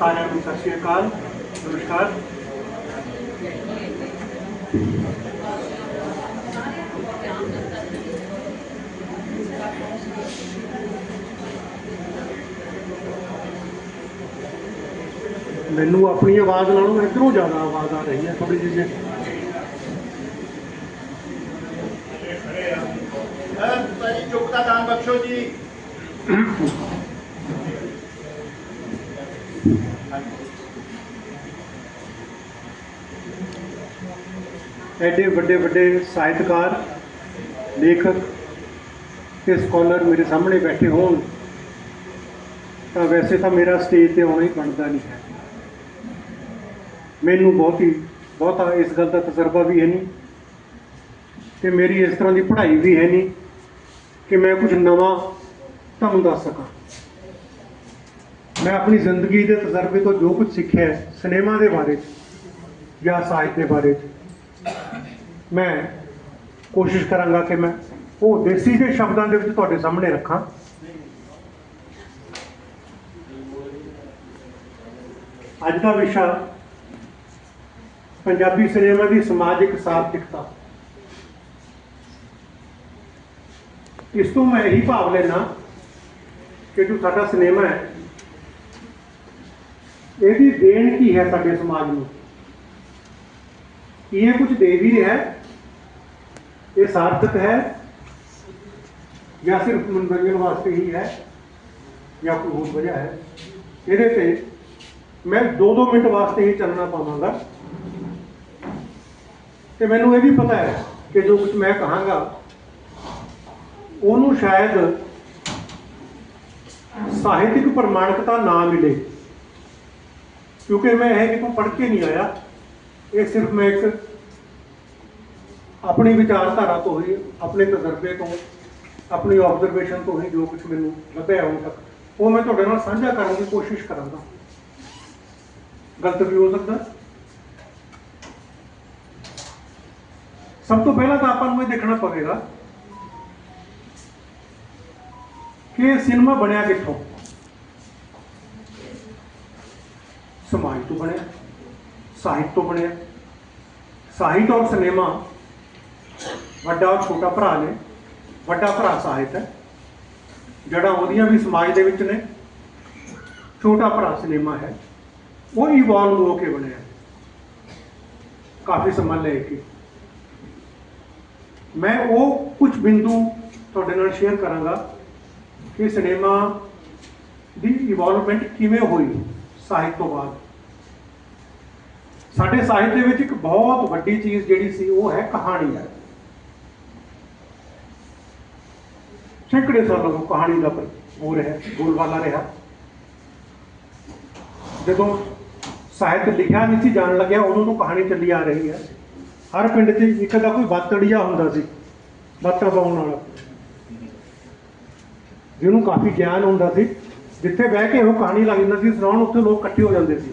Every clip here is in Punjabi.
ਸਾਰਿਆਂ ਨੂੰ ਸਤਿ ਸ਼੍ਰੀ ਅਕਾਲ, ਨਮਸਕਾਰ। ਮੈਨੂੰ ਆਪਣੀ ਆਵਾਜ਼ ਨਾਲੋਂ ਇਧਰੋਂ ਜ਼ਿਆਦਾ ਆਵਾਜ਼ ਆ ਰਹੀ ਹੈ ਥੋੜੀ ਜਿਹੀ ਭਾਜੀ ਚੁੱਪ ਦਾ ਦਾਨ ਬਖਸ਼ੋ ਜੀ। ਐਡੇ ਵੱਡੇ ਵੱਡੇ ਸਾਹਿਤਕਾਰ, ਲੇਖਕ ਤੇ ਸਕਾਲਰ ਮੇਰੇ ਸਾਹਮਣੇ ਬੈਠੇ ਹੋਣ, ਤਾਂ ਵੈਸੇ ਤਾਂ ਮੇਰਾ ਸਟੇਜ ਤੇ ਆਉਣਾ ਹੀ ਬਣਦਾ ਨਹੀਂ ਹੈ। ਮੈਨੂੰ ਬਹੁਤ ਹੀ, ਬਹੁਤਾ ਇਸ ਗੱਲ ਦਾ ਤਜਰਬਾ ਵੀ ਹੈ ਨਹੀਂ ਤੇ ਮੇਰੀ ਇਸ ਤਰ੍ਹਾਂ ਦੀ ਪੜ੍ਹਾਈ ਵੀ ਹੈ ਨਹੀਂ ਕਿ ਮੈਂ ਕੁਝ ਨਵਾਂ ਤੁਹਾਨੂੰ ਦੱਸ ਸਕਾਂ। ਮੈਂ ਆਪਣੀ ਜ਼ਿੰਦਗੀ ਦੇ ਤਜਰਬੇ ਤੋਂ ਜੋ ਕੁਝ ਸਿੱਖਿਆ ਸਿਨੇਮਾ ਦੇ ਬਾਰੇ 'ਚ ਜਾਂ ਸਾਹਿਤ ਦੇ ਬਾਰੇ 'ਚ। ਮੈਂ ਕੋਸ਼ਿਸ਼ ਕਰਾਂਗਾ ਕਿ ਮੈਂ ਉਹ ਦੇਸੀ ਦੇ ਸ਼ਬਦਾਂ ਦੇ ਵਿੱਚ ਤੁਹਾਡੇ ਸਾਹਮਣੇ ਰੱਖਾਂ। ਅੱਜ ਦਾ ਵਿਸ਼ਾ ਪੰਜਾਬੀ ਸਿਨੇਮਾ ਦੀ ਸਮਾਜਿਕ ਸਾਰਥਿਕਤਾ। ਇਸ ਤੋਂ ਮੈਂ ਇਹੀ ਭਾਵ ਲੈਣਾ ਕਿ ਜੋ ਸਾਡਾ ਸਿਨੇਮਾ ਹੈ, ਇਹਦੀ ਦੇਣ ਕੀ ਹੈ ਸਾਡੇ ਸਮਾਜ ਨੂੰ? ਇਹ ਕੁਝ ਦੇ ਵੀ ਰਿਹਾ ਹੈ? ਇਹ ਸਾਰਥਕ ਹੈ ਜਾਂ ਸਿਰਫ ਮਨੋਰੰਜਨ ਵਾਸਤੇ ਹੀ ਹੈ ਜਾਂ ਕੋਈ ਹੋਰ ਵਜ੍ਹਾ ਹੈ? ਇਹਦੇ ਤੇ ਮੈਂ 2-2 ਮਿੰਟ ਵਾਸਤੇ ਹੀ ਚੱਲਣਾ ਪਾਵਾਂਗਾ। ਤੇ ਮੈਨੂੰ ਇਹ ਵੀ ਪਤਾ ਹੈ ਕਿ ਜੋ ਕੁਝ ਮੈਂ ਕਹਾਂਗਾ, ਉਹਨੂੰ ਸ਼ਾਇਦ ਸਾਹਿਤਿਕ ਪ੍ਰਮਾਣਿਕਤਾ ਨਾ ਮਿਲੇ। ਕਿਉਂਕਿ ਮੈਂ ਇਹ ਕਿਤੋਂ ਪੜ੍ਹ ਕੇ ਨਹੀਂ ਆਇਆ। ਇਹ ਸਿਰਫ ਮੈਂ ਇੱਕ ਆਪਣੀ ਵਿਚਾਰਧਾਰਾ ਤੋਂ ਹੀ, ਆਪਣੇ ਤਜਰਬੇ ਤੋਂ, ਆਪਣੀ ਆਬਜ਼ਰਵੇਸ਼ਨ ਤੋਂ ਹੀ ਜੋ ਕੁਝ ਮੈਨੂੰ ਲੱਭਿਆ ਹੁਣ ਤੱਕ। ਉਹ ਮੈਂ ਤੁਹਾਡੇ ਨਾਲ ਸਾਂਝਾ ਕਰਨ ਦੀ ਕੋਸ਼ਿਸ਼ ਕਰਾਂਗਾ। ਗਲਤ ਵੀ ਹੋ ਸਕਦਾ। ਸਭ ਤੋਂ ਪਹਿਲਾਂ ਤਾਂ ਆਪਾਂ ਨੂੰ ਇਹ ਦੇਖਣਾ ਪਵੇਗਾ ਕਿ ਸਿਨੇਮਾ ਬਣਿਆ ਕਿੱਥੋਂ? ਸਮਾਜ ਤੋਂ ਬਣਿਆ, ਸਾਹਿਤ ਤੋਂ ਬਣਿਆ। ਸਾਹਿਤ ਔਰ ਸਿਨੇਮਾ ਵੱਡਾ ਔਰ ਛੋਟਾ ਭਰਾ ਨੇ, ਵੱਡਾ ਭਰਾ ਸਾਹਿਤ ਹੈ, ਜਿਹੜਾ ਉਹਦੀਆਂ ਵੀ ਸਮਾਜ ਦੇ ਵਿੱਚ ਨੇ, ਛੋਟਾ ਭਰਾ ਸਿਨੇਮਾ ਹੈ, ਉਹ ਇਵੋਲਵ ਹੋ ਕੇ ਬਣਿਆ ਕਾਫੀ ਸਮਾਂ ਲੈ ਕੇ। ਮੈਂ ਉਹ ਕੁਝ ਬਿੰਦੂ ਤੁਹਾਡੇ ਨਾਲ ਸ਼ੇਅਰ ਕਰਾਂਗਾ ਕਿ ਸਿਨੇਮਾ ਦੀ ਇਵੋਲਵਮੈਂਟ ਕਿਵੇਂ ਹੋਈ ਸਾਹਿਤ ਤੋਂ ਬਾਅਦ। ਸਾਡੇ ਸਾਹਿਤ ਦੇ ਵਿੱਚ ਇੱਕ ਬਹੁਤ ਵੱਡੀ ਚੀਜ਼ ਜਿਹੜੀ ਸੀ, ਉਹ ਹੈ ਕਹਾਣੀ ਹੈ। ਸੈਂਕੜੇ ਸਾਲਾਂ ਤੋਂ ਕਹਾਣੀ ਦਾ ਉਹ ਰਿਹਾ, ਬੋਲਬਾਲਾ ਰਿਹਾ। ਜਦੋਂ ਸਾਹਿਤ ਲਿਖਿਆ ਨਹੀਂ ਸੀ, ਜਾਣ ਲੱਗਿਆ, ਉਦੋਂ ਤੋਂ ਕਹਾਣੀ ਚੱਲੀ ਆ ਰਹੀ ਹੈ। ਹਰ ਪਿੰਡ 'ਚ ਇੱਕ ਦਾ ਕੋਈ ਬਾਤੜੀਆ ਹੁੰਦਾ ਸੀ, ਬਾਤਾਂ ਪਾਉਣ ਵਾਲਾ। ਜਿਹਨੂੰ ਕਾਫੀ ਗਿਆਨ ਹੁੰਦਾ ਸੀ, ਜਿੱਥੇ ਬਹਿ ਕੇ ਉਹ ਕਹਾਣੀ ਲੱਗ ਜਾਂਦਾ ਸੀ, ਸੁਣਾਉਣ, ਉੱਥੇ ਲੋਕ ਇਕੱਠੇ ਹੋ ਜਾਂਦੇ ਸੀ।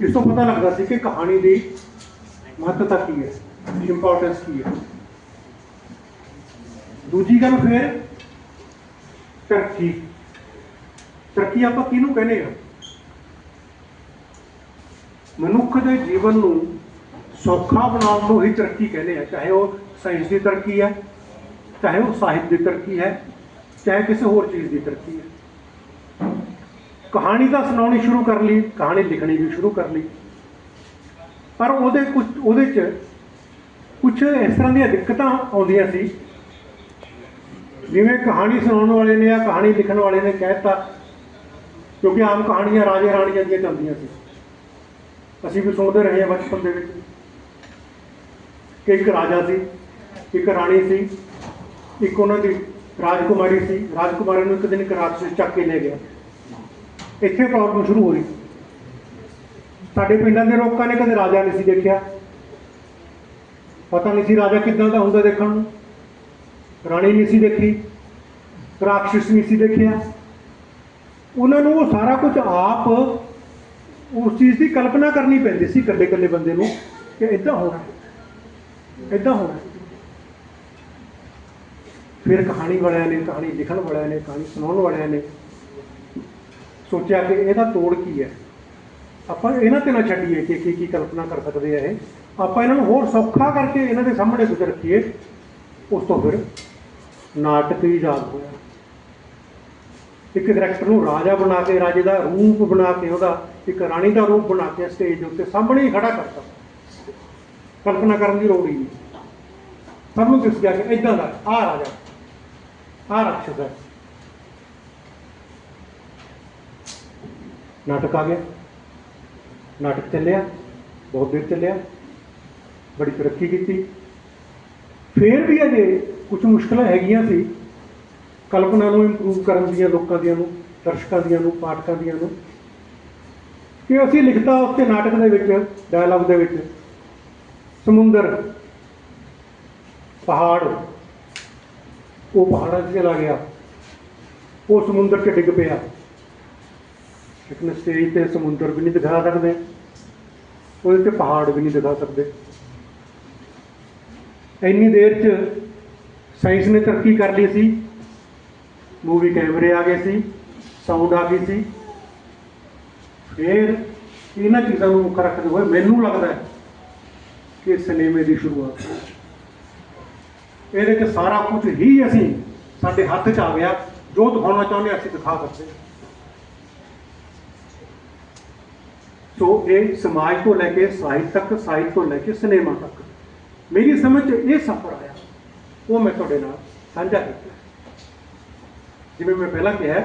ਇਸ ਤੋਂ ਪਤਾ ਲੱਗਦਾ ਸੀ ਕਿ ਕਹਾਣੀ ਦੀ ਮਹੱਤਤਾ ਕੀ ਹੈ ਇੰਪੋਰਟੈਂਸ ਕੀ ਹੈ। ਦੂਜੀ ਗੱਲ ਫਿਰ ਤਰੱਕੀ। ਤਰੱਕੀ ਆਪਾਂ ਕਿਹਨੂੰ ਕਹਿੰਦੇ ਆ? ਮਨੁੱਖ ਦੇ ਜੀਵਨ ਨੂੰ ਸੌਖਾ ਬਣਾਉਣ ਨੂੰ ਹੀ ਤਰੱਕੀ ਕਹਿੰਦੇ ਆ। ਚਾਹੇ ਉਹ ਸਾਇੰਸ ਦੀ ਤਰੱਕੀ ਹੈ, ਚਾਹੇ ਉਹ ਸਾਹਿਤ ਦੀ ਤਰੱਕੀ ਹੈ, ਚਾਹੇ ਕਿਸੇ ਹੋਰ ਚੀਜ਼ ਦੀ ਤਰੱਕੀ ਹੈ। ਕਹਾਣੀ ਤਾਂ ਸੁਣਾਉਣੀ ਸ਼ੁਰੂ ਕਰ ਲਈ, ਕਹਾਣੀ ਲਿਖਣੀ ਵੀ ਸ਼ੁਰੂ ਕਰ ਲਈ। ਪਰ ਉਹਦੇ ਕੁਝ ਉਹਦੇ ਚ ਕੁਝ ਇਸ ਤਰ੍ਹਾਂ ਦੀਆਂ ਦਿੱਕਤਾਂ ਆਉਂਦੀਆਂ ਸੀ ਜਿਵੇਂ ਕਹਾਣੀ ਸੁਣਾਉਣ ਵਾਲੇ ਨੇ ਜਾਂ ਕਹਾਣੀ ਲਿਖਣ ਵਾਲੇ ਨੇ ਕਹਿਤਾ, ਕਿਉਂਕਿ ਆਮ ਕਹਾਣੀਆਂ ਰਾਜੇ ਰਾਣੀਆਂ ਦੀਆਂ ਚੱਲਦੀਆਂ ਸੀ। ਅਸੀਂ ਵੀ ਸੁਣਦੇ ਰਹੇ ਹਾਂ ਬਚਪਨ ਦੇ ਵਿੱਚ। ਕਿ ਇੱਕ ਰਾਜਾ ਸੀ, ਇੱਕ ਰਾਣੀ ਸੀ, ਇੱਕ ਉਹਨਾਂ ਦੀ ਰਾਜਕੁਮਾਰੀ ਸੀ। ਰਾਜਕੁਮਾਰੀ ਨੂੰ ਇੱਕ ਦਿਨ ਇੱਕ ਰਾਖਸ਼ ਚੱਕ ਕੇ ਲੈ ਗਿਆ। ਇੱਥੇ ਪ੍ਰੋਬਲਮ ਸ਼ੁਰੂ ਹੋ ਰਹੀ। ਸਾਡੇ ਪਿੰਡਾਂ ਦੇ ਲੋਕਾਂ ਨੇ ਕਦੇ ਰਾਜਾ ਨਹੀਂ ਸੀ ਦੇਖਿਆ। ਪਤਾ ਨਹੀਂ ਸੀ ਰਾਜਾ ਕਿੱਦਾਂ ਦਾ ਹੁੰਦਾ ਦੇਖਣ ਨੂੰ। ਰਾਣੀ ਨਹੀਂ ਸੀ ਦੇਖੀ ਰਾਖਸ਼ ਨਹੀਂ ਸੀ ਦੇਖਿਆ। ਉਹਨਾਂ ਨੂੰ ਉਹ ਸਾਰਾ ਕੁਝ ਆਪ ਉਸ ਚੀਜ਼ ਦੀ ਕਲਪਨਾ ਕਰਨੀ ਪੈਂਦੀ ਸੀ ਇਕੱਲੇ ਇਕੱਲੇ ਬੰਦੇ ਨੂੰ ਕਿ ਇਦਾਂ ਹੋਣਾ ਇਦਾਂ ਹੋਣਾ ਫਿਰ ਕਹਾਣੀ ਵਾਲਿਆਂ ਨੇ, ਕਹਾਣੀ ਲਿਖਣ ਵਾਲਿਆਂ ਨੇ, ਕਹਾਣੀ ਸੁਣਾਉਣ ਵਾਲਿਆਂ ਨੇ ਸੋਚਿਆ ਕਿ ਇਹਦਾ ਤੋੜ ਕੀ ਹੈ? ਆਪਾਂ ਇਹਨਾਂ ਤੇ ਨਾ ਛੱਡੀਏ ਕਿ ਕੀ ਕੀ ਕਲਪਨਾ ਕਰ ਸਕਦੇ ਆ ਇਹ। ਆਪਾਂ ਇਹਨਾਂ ਨੂੰ ਹੋਰ ਸੌਖਾ ਕਰਕੇ ਇਹਨਾਂ ਦੇ ਸਾਹਮਣੇ ਗੁਜ਼ਰ ਰੱਖੀਏ, ਉਸ ਤੋਂ ਫਿਰ ਨਾਟਕ ਹੀ ਯਾਦ ਹੋਇਆ। ਇੱਕ ਕਰੈਕਟਰ ਨੂੰ ਰਾਜਾ ਬਣਾ ਕੇ, ਰਾਜੇ ਦਾ ਰੂਪ ਬਣਾ ਕੇ, ਉਹਦਾ ਇੱਕ ਰਾਣੀ ਦਾ ਰੂਪ ਬਣਾ ਕੇ ਸਟੇਜ ਦੇ ਉੱਤੇ ਸਾਹਮਣੇ ਹੀ ਖੜਾ ਕਰਤਾ। ਕਲਪਨਾ ਕਰਨ ਦੀ ਲੋੜ ਹੀ ਨਹੀਂ। ਸਭ ਨੂੰ ਦਿਸ ਗਿਆ ਕਿ ਇਦਾਂ ਦਾ ਆ ਰਾਜਾ ਆ ਰਾਖਸ਼ ਹੈ। ਨਾਟਕ ਆ ਗਿਆ। ਨਾਟਕ ਚੱਲਿਆ, ਬਹੁਤ ਦੇਰ ਚੱਲਿਆ। ਬੜੀ ਤਰੱਕੀ ਕੀਤੀ। ਫੇਰ ਵੀ ਅਜੇ ਕੁਝ ਮੁਸ਼ਕਲਾਂ ਹੈਗੀਆਂ ਸੀ। ਕਲਪਨਾ ਨੂੰ ਇੰਪਰੂਵ ਕਰਨ ਦੀਆਂ, ਲੋਕਾਂ ਦੀਆਂ ਨੂੰ, ਦਰਸ਼ਕਾਂ ਦੀਆਂ ਨੂੰ, ਪਾਠਕਾਂ ਦੀਆਂ ਨੂੰ। ਕਿ ਅਸੀਂ ਲਿਖਤਾ ਉੱਤੇ ਨਾਟਕ ਦੇ ਵਿੱਚ ਡਾਇਲੌਗ ਦੇ ਵਿੱਚ। ਸਮੁੰਦਰ, ਪਹਾੜ, ਉਹ ਪਹਾੜਾਂ 'ਚ ਚਲਾ ਗਿਆ। ਉਹ ਸਮੁੰਦਰ 'ਚ ਡਿੱਗ ਪਿਆ। ਲੇਕਿਨ ਸਟੇਜ ਤੇ ਸਮੁੰਦਰ ਵੀ ਨਹੀਂ ਦਿਖਾ ਸਕਦੇ। ਉਹਦੇ ਤੇ ਪਹਾੜ ਵੀ ਨਹੀਂ ਦਿਖਾ ਸਕਦੇ। ਇੰਨੀ ਦੇਰ 'ਚ ਸਾਇੰਸ ਨੇ ਤਰੱਕੀ ਕਰ ਲਈ ਸੀ। ਮੂਵੀ ਕੈਮਰੇ ਆ ਗਏ ਸੀ ਸਾਊਂਡ ਆ ਗਈ ਸੀ। ਫਿਰ ਇਹਨਾਂ ਚੀਜ਼ਾਂ ਨੂੰ ਮੁੱਖ ਰੱਖਦੇ ਹੋਏ ਮੈਨੂੰ ਲੱਗਦਾ ਕਿ ਸਿਨੇਮੇ ਦੀ ਸ਼ੁਰੂਆਤ ਇਹਦੇ 'ਚ ਸਾਰਾ ਕੁਝ ਹੀ ਅਸੀਂ ਸਾਡੇ ਹੱਥ 'ਚ ਆ ਗਿਆ। ਜੋ ਦਿਖਾਉਣਾ ਚਾਹੁੰਦੇ ਅਸੀਂ ਦਿਖਾ ਸਕਦੇ ਸੋ ਇਹ ਸਮਾਜ ਤੋਂ ਲੈ ਕੇ ਸਾਹਿਤ ਤੱਕ, ਸਾਹਿਤ ਤੋਂ ਲੈ ਕੇ ਸਿਨੇਮਾ ਤੱਕ। ਮੇਰੀ ਸਮਝ 'ਚ ਇਹ ਸਫ਼ਰ ਹੈ ਉਹ ਮੈਂ ਤੁਹਾਡੇ ਨਾਲ ਸਾਂਝਾ ਕੀਤਾ। ਜਿਵੇਂ ਮੈਂ ਪਹਿਲਾਂ ਕਿਹਾ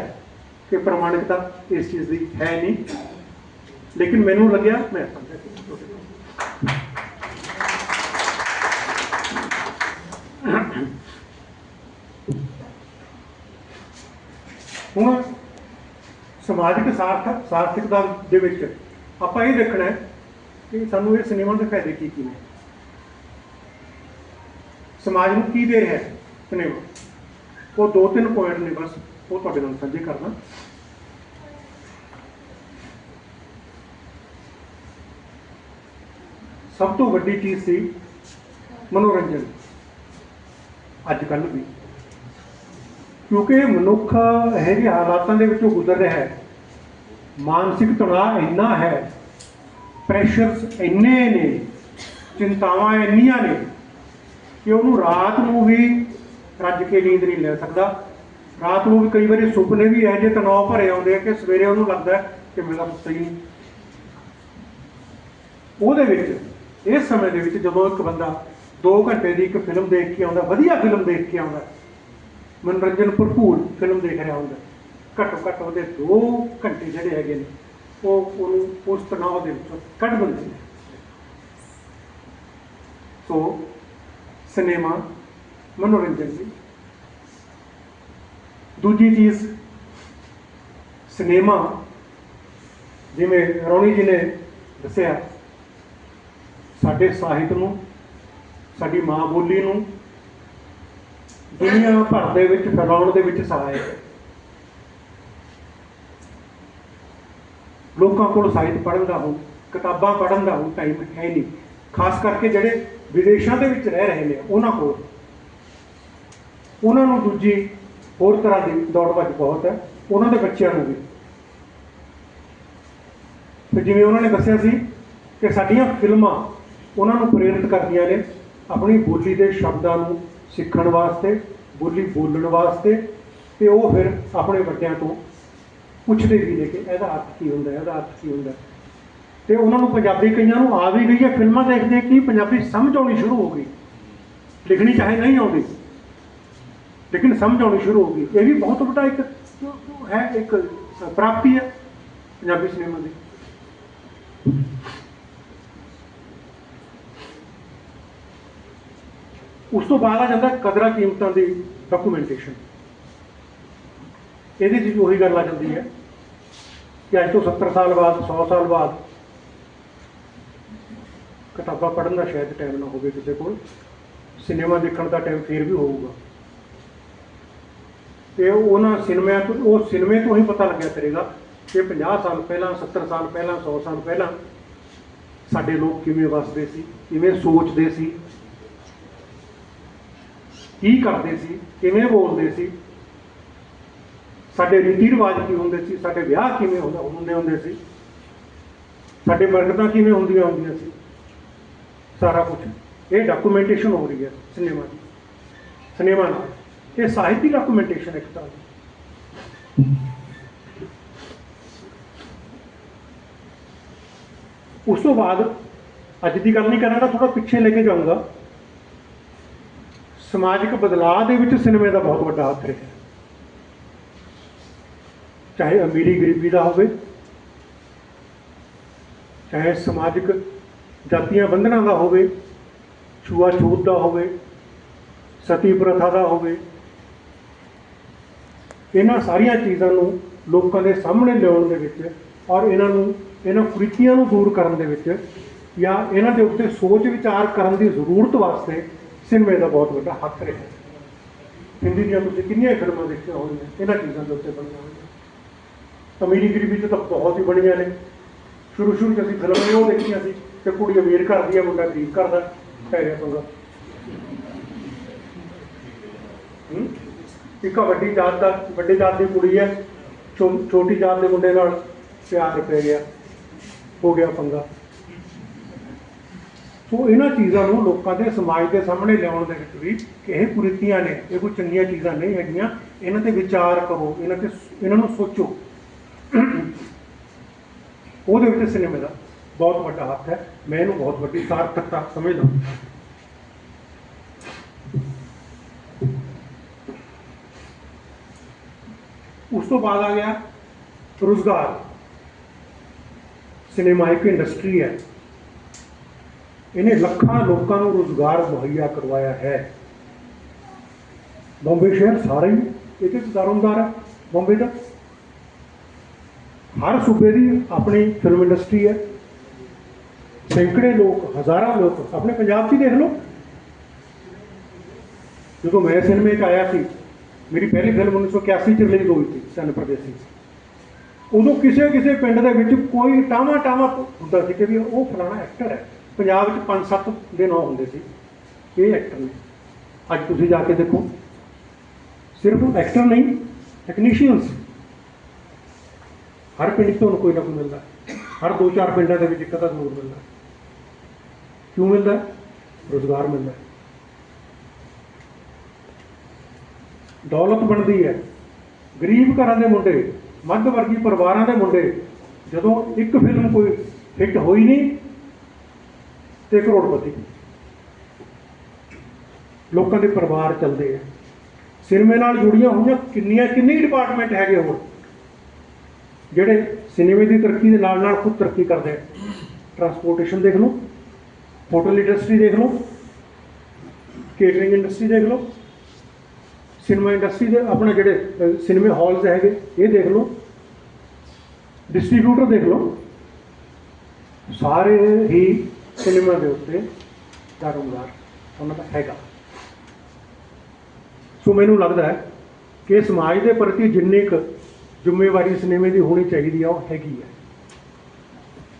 ਕਿ ਪ੍ਰਮਾਣਿਕਤਾ ਇਸ ਚੀਜ਼ ਦੀ ਹੈ ਨਹੀਂ, ਲੇਕਿਨ ਮੈਨੂੰ ਲੱਗਿਆ ਮੈਂ ਸਾਂਝਾ ਕੀਤਾ ਤੁਹਾਡੇ ਨਾਲ। ਹੁਣ ਸਮਾਜਿਕ ਸਾਰਥਕ ਸਾਰਥਿਕਤਾ ਦੇ ਵਿੱਚ ਆਪਾਂ ਇਹ ਦੇਖਣਾ ਹੈ ਕਿ ਸਾਨੂੰ ਇਹ ਸਿਨੇਮਾ ਦੇ ਫਾਇਦੇ ਕੀ ਕੀ ਨੇ। ਸਮਾਜ ਨੂੰ ਕੀ ਦੇ ਰਿਹਾ ਹੈ? ਉਹ ਦੋ ਤਿੰਨ ਪੁਆਇੰਟ ਨੇ ਬਸ। ਉਹ ਤੁਹਾਡੇ ਨਾਲ ਸਾਂਝੇ ਕਰਨਾ। ਸਭ ਤੋਂ ਵੱਡੀ ਚੀਜ਼ ਸੀ ਮਨੋਰੰਜਨ। ਅੱਜ ਕੱਲ੍ਹ ਵੀ। ਕਿਉਂਕਿ ਮਨੁੱਖ ਇਹੋ ਜਿਹੇ ਹਾਲਾਤਾਂ ਦੇ ਵਿੱਚੋਂ ਗੁਜ਼ਰ ਰਿਹਾ ਹੈ। ਮਾਨਸਿਕ ਤਣਾਅ ਇੰਨਾ ਹੈ। ਪ੍ਰੈਸ਼ਰਸ ਇੰਨੇ ਨੇ। ਚਿੰਤਾਵਾਂ ਇੰਨੀਆਂ ਨੇ। ਕਿ ਉਹਨੂੰ ਰਾਤ ਨੂੰ ਵੀ ਰੱਜ ਕੇ ਨੀਂਦ ਨਹੀਂ ਲੈ ਸਕਦਾ। ਰਾਤ ਨੂੰ ਵੀ ਕਈ ਵਾਰੀ ਸੁਪਨੇ ਵੀ ਇਹੋ ਜਿਹੇ ਤਣਾਅ ਭਰੇ ਆਉਂਦੇ ਆ ਕਿ ਸਵੇਰੇ ਉਹਨੂੰ ਲੱਗਦਾ ਕਿ ਮੇਰਾ ਪੁੱਤ ਹੀ। ਨਹੀਂ ਉਹਦੇ ਵਿੱਚ, ਇਸ ਸਮੇਂ ਦੇ ਵਿੱਚ ਜਦੋਂ ਇੱਕ ਬੰਦਾ 2 ਘੰਟੇ ਦੀ ਇੱਕ ਫਿਲਮ ਦੇਖ ਕੇ ਆਉਂਦਾ, ਵਧੀਆ ਫਿਲਮ ਦੇਖ ਕੇ ਆਉਂਦਾ, ਮਨੋਰੰਜਨ ਭਰਪੂਰ ਫਿਲਮ ਦੇਖ ਰਿਹਾ ਹੁੰਦਾ, ਘੱਟੋ ਘੱਟ ਉਹਦੇ 2 ਘੰਟੇ ਜਿਹੜੇ ਹੈਗੇ ਨੇ, ਉਹ ਉਹਨੂੰ ਉਸ ਤਣਾਅ ਦੇ ਵਿੱਚੋਂ ਕੱਢ ਦਿੰਦੇ ਨੇ। ਸੋ ਸਿਨੇਮਾ, ਮਨੋਰੰਜਨ ਸੀ ਦੂਜੀ ਚੀਜ਼, ਸਿਨੇਮਾ, ਜਿਵੇਂ ਰੌਣੀ ਜੀ ਨੇ ਦੱਸਿਆ, ਸਾਡੇ ਸਾਹਿਤ ਨੂੰ, ਸਾਡੀ ਮਾਂ ਬੋਲੀ ਨੂੰ, ਦੁਨੀਆ ਭਰ ਦੇ ਵਿੱਚ, ਫੈਲਾਉਣ ਦੇ ਵਿੱਚ ਸਹਾਇਕ ਹੈ। ਲੋਕਾਂ ਕੋਲ ਸਾਹਿਤ ਪੜ੍ਹਨ ਦਾ ਹੋ ਕਿਤਾਬਾਂ ਪੜ੍ਹਨ ਦਾ ਹੋ ਟਾਈਮ ਹੈ ਨਹੀਂ। ਖਾਸ ਕਰਕੇ ਜਿਹੜੇ ਵਿਦੇਸ਼ਾਂ ਦੇ ਵਿੱਚ ਰਹਿ ਰਹੇ ਨੇ, ਉਹਨਾਂ ਕੋਲ। ਉਹਨਾਂ ਨੂੰ ਦੂਜੀ ਹੋਰ ਤਰ੍ਹਾਂ ਦੀ ਦੌੜ ਭੱਜ ਬਹੁਤ ਹੈ, ਉਹਨਾਂ ਦੇ ਬੱਚਿਆਂ ਨੂੰ ਵੀ। ਤੇ ਜਿਵੇਂ ਉਹਨਾਂ ਨੇ ਦੱਸਿਆ ਸੀ ਕਿ ਸਾਡੀਆਂ ਫਿਲਮਾਂ ਉਹਨਾਂ ਨੂੰ ਪ੍ਰੇਰਿਤ ਕਰਦੀਆਂ ਨੇ ਆਪਣੀ ਬੋਲੀ ਦੇ ਸ਼ਬਦਾਂ ਨੂੰ ਸਿੱਖਣ ਵਾਸਤੇ, ਬੋਲੀ ਬੋਲਣ ਵਾਸਤੇ, ਤੇ ਉਹ ਫਿਰ ਆਪਣੇ ਵੱਡਿਆਂ ਤੋਂ ਪੁੱਛਦੇ ਵੀ ਨੇ ਕਿ ਇਹਦਾ ਅਰਥ ਕੀ ਹੁੰਦਾ ਹੈ, ਇਹਦਾ ਅਰਥ ਕੀ ਹੁੰਦਾ ਹੈ। ਤੇ ਉਹਨਾਂ ਨੂੰ ਪੰਜਾਬੀ ਕਈਆਂ ਨੂੰ ਆ ਵੀ ਗਈ ਹੈ, ਫਿਲਮਾਂ ਦੇਖਦੇ ਕਿ ਪੰਜਾਬੀ ਸਮਝ ਆਉਣੀ ਸ਼ੁਰੂ ਹੋ ਗਈ। ਲਿਖਣੀ ਚਾਹੇ ਨਹੀਂ ਆਉਂਦੀ, ਲੇਕਿਨ ਸਮਝ ਆਉਣੀ ਸ਼ੁਰੂ ਹੋ ਗਈ। ਇਹ ਵੀ ਬਹੁਤ ਵੱਡਾ ਇੱਕ ਹੈ, ਇੱਕ ਪ੍ਰਾਪਤੀ ਹੈ ਪੰਜਾਬੀ ਸਿਨੇਮਾ ਦੀ। ਉਸ ਤੋਂ ਬਾਅਦ ਆ ਜਾਂਦਾ ਕਦਰਾਂ ਕੀਮਤਾਂ ਦੀ ਡਾਕੂਮੈਂਟੇਸ਼ਨ ਇਹਦੇ 'ਚ ਉਹੀ ਗੱਲ ਆ ਜਾਂਦੀ ਹੈ ਕਿ ਅੱਜ ਤੋਂ 70 ਸਾਲ ਬਾਅਦ 100 ਸਾਲ ਬਾਅਦ ਕਿਤਾਬਾਂ ਪੜ੍ਹਨ ਦਾ ਸ਼ਾਇਦ ਟਾਈਮ ਨਾ ਹੋਵੇ ਕਿਸੇ ਕੋਲ, ਸਿਨੇਮਾ ਦੇਖਣ ਦਾ ਟਾਈਮ ਫੇਰ ਵੀ ਹੋਊਗਾ। ਤੇ ਉਹਨਾਂ ਸਿਨੇਮਿਆਂ ਤੋਂ, ਉਹ ਸਿਨੇਮੇ ਤੋਂ ਹੀ ਪਤਾ ਲੱਗਿਆ ਕਰੇਗਾ ਕਿ 50 ਸਾਲ ਪਹਿਲਾਂ 70 ਸਾਲ ਪਹਿਲਾਂ 100 ਸਾਲ ਪਹਿਲਾਂ ਸਾਡੇ ਲੋਕ ਕਿਵੇਂ ਵੱਸਦੇ ਸੀ, ਕਿਵੇਂ ਸੋਚਦੇ ਸੀ, ਕੀ ਕਰਦੇ ਸੀ, ਕਿਵੇਂ ਬੋਲਦੇ ਸੀ, ਸਾਡੇ ਰੀਤੀ ਰਿਵਾਜ ਕੀ ਹੁੰਦੇ ਸੀ, ਸਾਡੇ ਵਿਆਹ ਕਿਵੇਂ ਹੁੰਦਾ ਹੁੰਦੇ ਹੁੰਦੇ ਸੀ, ਸਾਡੇ ਬਰਕਤਾਂ ਕਿਵੇਂ ਹੁੰਦੀਆਂ ਹੁੰਦੀਆਂ ਸੀ। ਸਾਰਾ ਕੁਝ ਇਹ ਡਾਕੂਮੈਂਟੇਸ਼ਨ ਹੋ ਰਹੀ ਹੈ ਸਿਨੇਮਾ ਦੀ। ਸਿਨੇਮਾ ਨਾਲ। ਇਹ ਸਾਹਿਤਿਕ ਡਾਕੂਮੈਂਟੇਸ਼ਨ ਇੱਕ ਤਰ੍ਹਾਂ ਦੀ। ਉਸ ਤੋਂ ਬਾਅਦ ਅੱਜ ਦੀ ਗੱਲ ਨਹੀਂ ਕਰਾਂਗਾ ਥੋੜਾ ਪਿੱਛੇ ਲੈ ਕੇ ਜਾਊਂਗਾ। ਸਮਾਜਿਕ ਬਦਲਾਅ ਦੇ ਵਿੱਚ ਸਿਨੇਮੇ ਦਾ ਬਹੁਤ ਵੱਡਾ ਹੱਥ ਰਿਹਾ ਚਾਹੇ ਅਮੀਰੀ ਗਰੀਬੀ ਦਾ ਹੋਵੇ, ਚਾਹੇ ਸਮਾਜਿਕ ਜਾਤੀਆਂ ਬੰਧਨਾਂ ਦਾ ਹੋਵੇ ਛੂਆ-ਛੂਤ ਦਾ ਹੋਵੇ, ਸਤੀ ਪ੍ਰਥਾ ਦਾ ਹੋਵੇ, ਇਹਨਾਂ ਸਾਰੀਆਂ ਚੀਜ਼ਾਂ ਨੂੰ ਲੋਕਾਂ ਦੇ ਸਾਹਮਣੇ ਲਿਆਉਣ ਦੇ ਵਿੱਚ ਔਰ ਇਹਨਾਂ ਨੂੰ, ਇਹਨਾਂ ਕੁਰੀਤੀਆਂ ਨੂੰ ਦੂਰ ਕਰਨ ਦੇ ਵਿੱਚ ਜਾਂ ਇਹਨਾਂ ਦੇ ਉੱਤੇ ਸੋਚ ਵਿਚਾਰ ਕਰਨ ਦੀ ਜ਼ਰੂਰਤ ਵਾਸਤੇ ਸਿਨੇਮੇ ਦਾ ਬਹੁਤ ਵੱਡਾ ਹੱਥ ਰਿਹਾ। ਹਿੰਦੀ ਦੀਆਂ ਤੁਸੀਂ ਕਿੰਨੀਆਂ ਫਿਲਮਾਂ ਦੇਖੀਆਂ ਹੋਣਗੀਆਂ ਇਹਨਾਂ ਚੀਜ਼ਾਂ ਦੇ ਉੱਤੇ ਬਣੀਆਂ ਹੋਈਆਂ। ਅਮੀਰੀ ਗਰੀਬੀ 'ਚ ਤਾਂ ਬਹੁਤ ਹੀ ਬਣੀਆਂ ਨੇ। ਸ਼ੁਰੂ ਸ਼ੁਰੂ 'ਚ ਅਸੀਂ ਫਿਲਮਾਂ ਹੀ ਉਹ ਦੇਖੀਆਂ ਸੀ। ਕਿ ਕੁੜੀ ਅਮੀਰ ਘਰ ਦੀ ਹੈ ਮੁੰਡਾ ਗਰੀਬ ਘਰ ਦਾ ਪੈ ਰਿਹਾ ਪੰਗਾ ਹੂੰ? ਇੱਕ ਵੱਡੀ ਜਾਤ ਦਾ, ਵੱਡੀ ਜਾਤ ਦੀ ਕੁੜੀ ਹੈ ਛੋਟੀ ਜਾਤ ਦੇ ਮੁੰਡੇ ਨਾਲ ਪਿਆਰ ਪੈ ਗਿਆ, ਹੋ ਗਿਆ ਪੰਗਾ। ਸੋ ਇਹਨਾਂ ਚੀਜ਼ਾਂ ਨੂੰ ਲੋਕਾਂ ਦੇ ਸਮਾਜ ਦੇ ਸਾਹਮਣੇ ਲਿਆਉਣ ਦੇ ਵਿੱਚ ਵੀ ਇਹ ਕੁਰੀਤੀਆਂ ਨੇ, ਇਹ ਕੋਈ ਚੰਗੀਆਂ ਚੀਜ਼ਾਂ ਨਹੀਂ ਹੈਗੀਆਂ। ਇਹਨਾਂ ਤੇ ਵਿਚਾਰ ਕਰੋ, ਇਹਨਾਂ ਤੇ ਇਹਨਾਂ ਨੂੰ ਸੋਚੋ। ਉਹਦੇ ਵਿੱਚ ਸਿਨੇਮੇ ਦਾ ਬਹੁਤ ਵੱਡਾ ਹੱਥ ਹੈ। ਮੈਂ ਇਹਨੂੰ ਬਹੁਤ ਵੱਡੀ ਸਾਰਥਕਤਾ ਸਮਝਦਾ ਉਸ ਤੋਂ ਬਾਅਦ ਆ ਗਿਆ ਰੁਜ਼ਗਾਰ। ਸਿਨੇਮਾ ਇੱਕ ਇੰਡਸਟਰੀ ਹੈ। ਇਹਨੇ ਲੱਖਾਂ ਲੋਕਾਂ ਨੂੰ ਰੁਜ਼ਗਾਰ ਮੁਹੱਈਆ ਕਰਵਾਇਆ ਹੈ। ਬੰਬੇ ਸ਼ਹਿਰ ਸਾਰੇ ਹੀ ਇਹਦੇ ਚ ਦਾਰੋਮਦਾਰ ਹੈ। ਬੰਬੇ ਦਾ ਹਰ ਸੂਬੇ ਦੀ ਆਪਣੀ ਫਿਲਮ ਇੰਡਸਟਰੀ ਹੈ। ਸੈਂਕੜੇ ਲੋਕ, ਹਜ਼ਾਰਾਂ ਲੋਕ, ਆਪਣੇ ਪੰਜਾਬ 'ਚ ਹੀ ਦੇਖ ਲਓ। ਜਦੋਂ ਮੈਂ ਸਿਨੇਮੇ 'ਚ ਆਇਆ ਸੀ, ਮੇਰੀ ਪਹਿਲੀ ਫਿਲਮ 1981 'ਚ ਰਿਲੀਜ਼ ਹੋਈ ਸੀ, ਸਨ ਪ੍ਰਦੇਸੀ। ਉਦੋਂ ਕਿਸੇ ਕਿਸੇ ਪਿੰਡ ਦੇ ਵਿੱਚ ਕੋਈ ਟਾਵਾ ਟਾਵਾ ਹੁੰਦਾ ਸੀ ਕਿ ਵੀ ਉਹ ਫਲਾਣਾ ਐਕਟਰ ਹੈ। ਪੰਜਾਬ ਵਿੱਚ 5-7 ਦੇ ਨਾਂ ਹੁੰਦੇ ਸੀ। ਇਹ ਐਕਟਰ ਨੇ। ਅੱਜ ਤੁਸੀਂ ਜਾ ਕੇ ਦੇਖੋ। ਸਿਰਫ ਐਕਟਰ ਨਹੀਂ ਟੈਕਨੀਸ਼ੀਅਨਸ ਹਰ ਪਿੰਡ 'ਚ ਤੁਹਾਨੂੰ ਕੋਈ ਨਾ ਕੋਈ ਮਿਲਦਾ। ਹਰ ਦੋ ਚਾਰ ਪਿੰਡਾਂ ਦੇ ਵਿੱਚ ਇੱਕ ਅੱਧਾ ਜ਼ਰੂਰ ਮਿਲਦਾ। ਕਿਉਂ ਮਿਲਦਾ ਹੈ? ਰੁਜ਼ਗਾਰ ਮਿਲਦਾ ਹੈ। ਦੌਲਤ ਬਣਦੀ ਹੈ। ਗਰੀਬ ਘਰਾਂ ਦੇ ਮੁੰਡੇ, ਮੱਧ ਵਰਗੀ ਪਰਿਵਾਰਾਂ ਦੇ ਮੁੰਡੇ, ਜਦੋਂ ਇੱਕ ਫਿਲਮ ਕੋਈ ਹਿੱਟ ਹੋਈ ਨਹੀਂ ਤੇ ਕਰੋੜਪਤੀ। ਲੋਕਾਂ ਦੇ ਪਰਿਵਾਰ ਚੱਲਦੇ ਆ। ਸਿਨੇਮੇ ਨਾਲ ਜੁੜੀਆਂ ਹੋਈਆਂ ਕਿੰਨੀਆਂ, ਕਿੰਨੇ ਡਿਪਾਰਟਮੈਂਟ ਹੈਗੇ ਹੋਰ, ਜਿਹੜੇ ਸਿਨੇਮੇ ਦੀ ਤਰੱਕੀ ਦੇ ਨਾਲ ਨਾਲ ਖੁਦ ਤਰੱਕੀ ਕਰਦੇ ਆ। ਟਰਾਂਸਪੋਰਟੇਸ਼ਨ ਦੇਖ ਲਓ। ਹੋਟਲ ਇੰਡਸਟਰੀ ਦੇਖ ਲਓ ਕੇਟਰਿੰਗ ਇੰਡਸਟਰੀ ਦੇਖ ਲਓ ਸਿਨੇਮਾ ਇੰਡਸਟਰੀ ਦੇ ਆਪਣੇ ਜਿਹੜੇ ਸਿਨੇਮੇ ਹਾਲਸ ਹੈਗੇ ਇਹ ਦੇਖ ਲਓ ਡਿਸਟ੍ਰੀਬਿਊਟਰ ਦੇਖ ਲਓ ਸਾਰੇ ਹੀ ਸਿਨੇਮਾ ਦੇ ਉੱਤੇ ਕਾਰੋਬਾਰ ਉਹਨਾਂ ਦਾ ਹੈਗਾ ਸੋ ਮੈਨੂੰ ਲੱਗਦਾ ਹੈ ਕਿ ਸਮਾਜ ਦੇ ਪ੍ਰਤੀ ਜਿੰਨੀ ਕੁ ਜ਼ਿੰਮੇਵਾਰੀ ਸਿਨੇਮੇ ਦੀ ਹੋਣੀ ਚਾਹੀਦੀ ਆ ਉਹ ਹੈਗੀ ਹੈ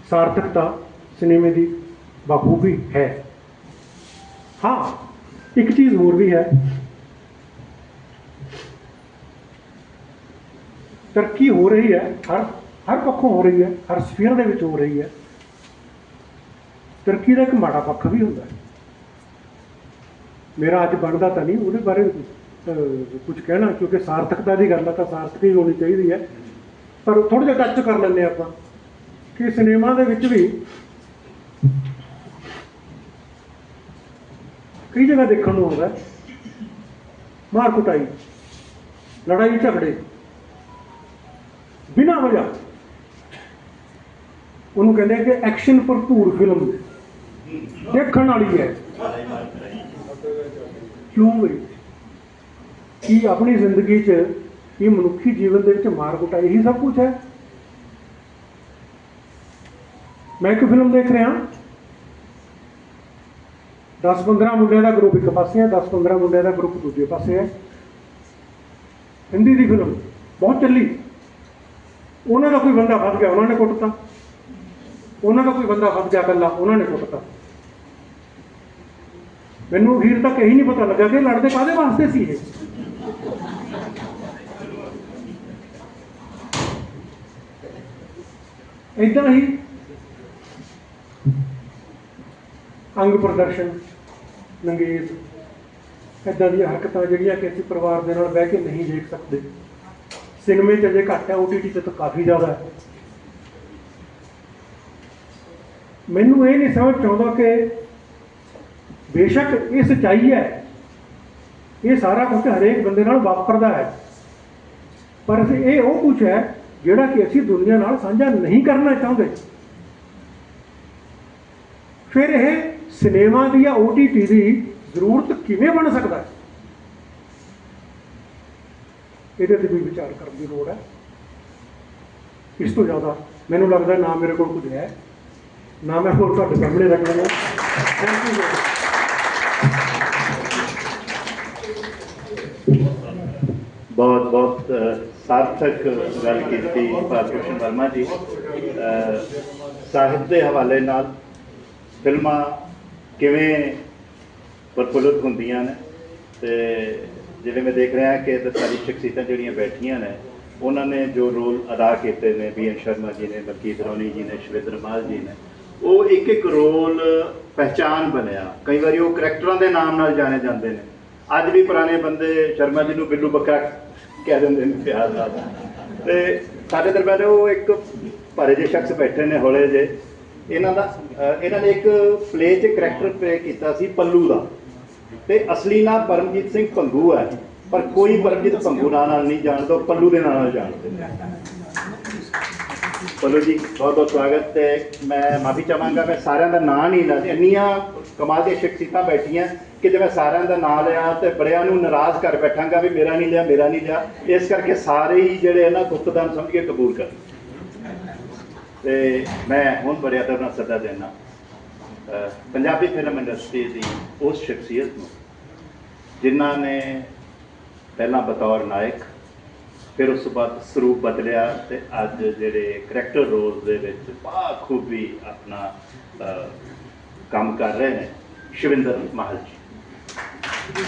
ਸਾਰਥਕਤਾ ਸਿਨੇਮੇ ਦੀ ਬਖੂਬੀ ਹੈ। ਹਾਂ, ਇੱਕ ਚੀਜ਼ ਹੋਰ ਵੀ ਹੈ। ਤਰੱਕੀ ਹੋ ਰਹੀ ਹੈ, ਹਰ ਹਰ ਪੱਖੋਂ ਹੋ ਰਹੀ ਹੈ, ਹਰ ਸਫੀਅਰ ਦੇ ਵਿੱਚ ਹੋ ਰਹੀ ਹੈ। ਤਰੱਕੀ ਦਾ ਇੱਕ ਮਾੜਾ ਪੱਖ ਵੀ ਹੁੰਦਾ ਹੈ। ਮੇਰਾ ਅੱਜ ਬਣਦਾ ਤਾਂ ਨਹੀਂ, ਉਹਦੇ ਬਾਰੇ ਕੁਝ ਕਹਿਣਾ, ਕਿਉਂਕਿ ਸਾਰਥਕਤਾ ਦੀ ਗੱਲ ਹੈ ਤਾਂ ਸਾਰਥਕ ਹੀ ਹੋਣੀ ਚਾਹੀਦੀ ਹੈ। ਪਰ ਥੋੜਾ ਜਿਹਾ ਟੱਚ ਕਰ ਲੈਂਦੇ ਆਪਾਂ, ਕਿ ਸਿਨੇਮਾ ਦੇ ਵਿੱਚ ਵੀ ਕਈ ਜਗ੍ਹਾ ਦੇਖਣ ਨੂੰ ਆਉਂਦਾ? ਮਾਰ ਕੁਟਾਈ, ਲੜਾਈ ਝਗੜੇ। ਬਿਨਾਂ ਵਜ੍ਹਾ। ਉਹਨੂੰ ਕਹਿੰਦੇ ਕਿ ਐਕਸ਼ਨ ਭਰਪੂਰ ਫਿਲਮ। ਦੇਖਣ ਵਾਲੀ ਹੈ। ਕਿਉਂ ਬਈ? ਕੀ ਆਪਣੀ ਜ਼ਿੰਦਗੀ 'ਚ ਇਹ ਮਨੁੱਖੀ ਜੀਵਨ ਦੇ ਵਿੱਚ ਮਾਰ ਕੁਟਾਈ ਹੀ ਸਭ ਕੁਝ ਹੈ? ਮੈਂ ਇੱਕ ਫਿਲਮ ਦੇਖ ਰਿਹਾ। 10-15 ਮੁੰਡਿਆਂ ਦਾ ਗਰੁੱਪ ਇੱਕ ਪਾਸੇ ਹੈ 10-15 ਮੁੰਡਿਆਂ ਦਾ ਗਰੁੱਪ ਦੂਜੇ ਪਾਸੇ ਹੈ। ਹਿੰਦੀ ਦੀ ਫਿਲਮ ਬਹੁਤ ਚੱਲੀ। ਉਹਨਾਂ ਦਾ ਕੋਈ ਬੰਦਾ ਫਸ ਗਿਆ, ਉਹਨਾਂ ਨੇ ਕੁੱਟਤਾ। ਉਹਨਾਂ ਦਾ ਕੋਈ ਬੰਦਾ ਫਸ ਗਿਆ ਇਕੱਲਾ, ਉਹਨਾਂ ਨੇ ਕੁੱਟਤਾ। ਮੈਨੂੰ ਅਖੀਰ ਤੱਕ ਇਹੀ ਨਹੀਂ ਪਤਾ ਲੱਗਾ ਕਿ ਲੜਦੇ ਕਾਦੇ ਵਾਸਤੇ ਸੀ ਇਹ। ਇਦਾਂ ਹੀ ਅੰਗ ਪ੍ਰਦਰਸ਼ਨ। ਨੰਗੇਜ ਇਦਾਂ ਦੀਆਂ ਹਰਕਤਾਂ ਜਿਹੜੀਆਂ ਕਿ ਅਸੀਂ ਪਰਿਵਾਰ ਦੇ ਨਾਲ ਬਹਿ ਕੇ ਨਹੀਂ ਦੇਖ ਸਕਦੇ। ਸਿਨੇਮੇ 'ਚ ਜੇ ਘੱਟ ਹੈ OTT 'ਤੇ ਤਾਂ ਕਾਫੀ ਜ਼ਿਆਦਾ ਹੈ। ਮੈਨੂੰ ਇਹ ਨਹੀਂ ਸਮਝ 'ਚ ਆਉਂਦਾ ਕਿ ਬੇਸ਼ੱਕ ਇਹ ਸੱਚਾਈ ਹੈ। ਇਹ ਸਾਰਾ ਕੁਝ ਹਰੇਕ ਬੰਦੇ ਨਾਲ ਵਾਪਰਦਾ ਹੈ। ਪਰ ਅਸੀਂ ਇਹ ਉਹ ਕੁਝ ਹੈ ਜਿਹੜਾ ਕਿ ਅਸੀਂ ਦੁਨੀਆ ਨਾਲ ਸਾਂਝਾ ਨਹੀਂ ਕਰਨਾ ਚਾਹੁੰਦੇ। ਫਿਰ ਇਹ ਸਿਨੇਮਾ ਦੀ ਜਾਂ OTT ਦੀ ਜ਼ਰੂਰਤ ਕਿਵੇਂ ਬਣ ਸਕਦਾ ਹੈ? ਇਹਦੇ ਤੇ ਵੀ ਵਿਚਾਰ ਕਰਨ ਦੀ ਲੋੜ ਹੈ। ਇਸ ਤੋਂ ਜ਼ਿਆਦਾ ਮੈਨੂੰ ਲੱਗਦਾ ਨਾ ਮੇਰੇ ਕੋਲ ਕੁਝ ਹੈ। ਨਾ ਮੈਂ ਹੋਰ ਤੁਹਾਡੇ ਸਾਹਮਣੇ ਰੱਖ ਲਵਾਂ। ਥੈਂਕ ਯੂ ਬਹੁਤ ਬਹੁਤ ਸਾਰਥਕ ਗੱਲ ਕੀਤੀ ਭਾਰਤਭੂਸ਼ਣ ਵਰਮਾ ਜੀ। ਸਾਹਿਤ ਦੇ ਹਵਾਲੇ ਨਾਲ ਫਿਲਮਾਂ ਕਿਵੇਂ ਪ੍ਰਫੁੱਲਤ ਹੁੰਦੀਆਂ ਨੇ ਤੇ ਜਿਵੇਂ ਮੈਂ ਦੇਖ ਰਿਹਾ ਕਿ ਇਹ ਸਾਰੀ ਸ਼ਖਸੀਅਤਾਂ ਜਿਹੜੀਆਂ ਬੈਠੀਆਂ ਨੇ, ਉਹਨਾਂ ਨੇ ਜੋ ਰੋਲ ਅਦਾ ਕੀਤੇ ਨੇ, ਬੀ ਐਨ ਸ਼ਰਮਾ ਜੀ ਨੇ, ਮਲਕੀਤ ਰੌਣੀ ਜੀ ਨੇ, ਸ਼ਵੇਦਰ ਮਾਲ ਜੀ ਨੇ, ਉਹ ਇੱਕ ਇੱਕ ਰੋਲ ਪਹਿਚਾਨ ਬਣਿਆ। ਕਈ ਵਾਰੀ ਉਹ ਕਰੈਕਟਰਾਂ ਦੇ ਨਾਮ ਨਾਲ ਜਾਣੇ ਜਾਂਦੇ ਨੇ। ਅੱਜ ਵੀ ਪੁਰਾਣੇ ਬੰਦੇ ਸ਼ਰਮਾ ਜੀ ਨੂੰ ਬਿੱਲੂ ਬੱਕਰਾ ਕਹਿ ਦਿੰਦੇ ਨੇ, ਪਿਆਰ ਨਾਲ। ਤੇ ਸਾਡੇ ਦਰਬਾਰ ਉਹ ਇੱਕ ਭਾਰੇ ਜਿਹੇ ਸ਼ਖਸ ਬੈਠੇ ਨੇ, ਹੌਲੇ ਜਿਹੇ। ਇਹਨਾਂ ਦਾ ਇਹਨਾਂ ਨੇ ਇੱਕ ਪਲੇ 'ਚ ਕਰੈਕਟਰ ਪਲੇ ਕੀਤਾ ਸੀ ਪੱਲੂ ਦਾ। ਤੇ ਅਸਲੀ ਨਾਂ ਪਰਮਜੀਤ ਸਿੰਘ ਪੰਗੂ ਹੈ। ਪਰ ਕੋਈ ਪਰਮਜੀਤ ਪੰਗੂ ਨਾਂ ਨਾਲ ਨਹੀਂ ਜਾਣਦਾ ਪੱਲੂ ਦੇ ਨਾਂ ਨਾਲ ਜਾਣਦੇ ਪੱਲੂ ਜੀ ਬਹੁਤ ਬਹੁਤ ਸਵਾਗਤ ਤੇ ਮੈਂ ਮਾਫੀ ਚਾਹਾਂਗਾ, ਮੈਂ ਸਾਰਿਆਂ ਦਾ ਨਾਂ ਨਹੀਂ ਲਿਆ ਇੰਨੀਆਂ ਕਮਾਲ ਦੀਆਂ ਸ਼ਖਸੀਅਤਾਂ ਬੈਠੀਆਂ ਕਿ ਜੇ ਮੈਂ ਸਾਰਿਆਂ ਦਾ ਨਾਂ ਲਿਆ ਤੇ ਬੜਿਆਂ ਨੂੰ ਨਾਰਾਜ਼ ਕਰ ਬੈਠਾਂਗਾ ਵੀ ਮੇਰਾ ਨਹੀਂ ਲਿਆ, ਮੇਰਾ ਨਹੀਂ ਲਿਆ, ਇਸ ਕਰਕੇ ਸਾਰੇ ਹੀ ਜਿਹੜੇ ਨਾ ਗੁਪਤਦਾਨ ਸਮਝ ਕੇ ਕਬੂਲ ਕਰ ਤੇ ਮੈਂ ਹੁਣ ਬੜੇ ਅਦਬ ਨਾਲ ਸੱਦਾ ਦੇਣਾ ਪੰਜਾਬੀ ਫਿਲਮ ਇੰਡਸਟਰੀ ਦੀ ਉਸ ਸ਼ਖਸੀਅਤ ਨੂੰ, ਜਿਨ੍ਹਾਂ ਨੇ ਪਹਿਲਾਂ ਬਤੌਰ ਨਾਇਕ, ਫਿਰ ਉਸ ਤੋਂ ਬਾਅਦ ਸਰੂਪ ਬਦਲਿਆ ਤੇ ਅੱਜ ਜਿਹੜੇ ਕਰੈਕਟਰ ਰੋਲ ਦੇ ਵਿੱਚ ਬਾਖੂਬੀ ਆਪਣਾ ਕੰਮ ਕਰ ਰਹੇ ਨੇ, ਸ਼ਿਵਿੰਦਰ ਮਾਹਲ ਜੀ।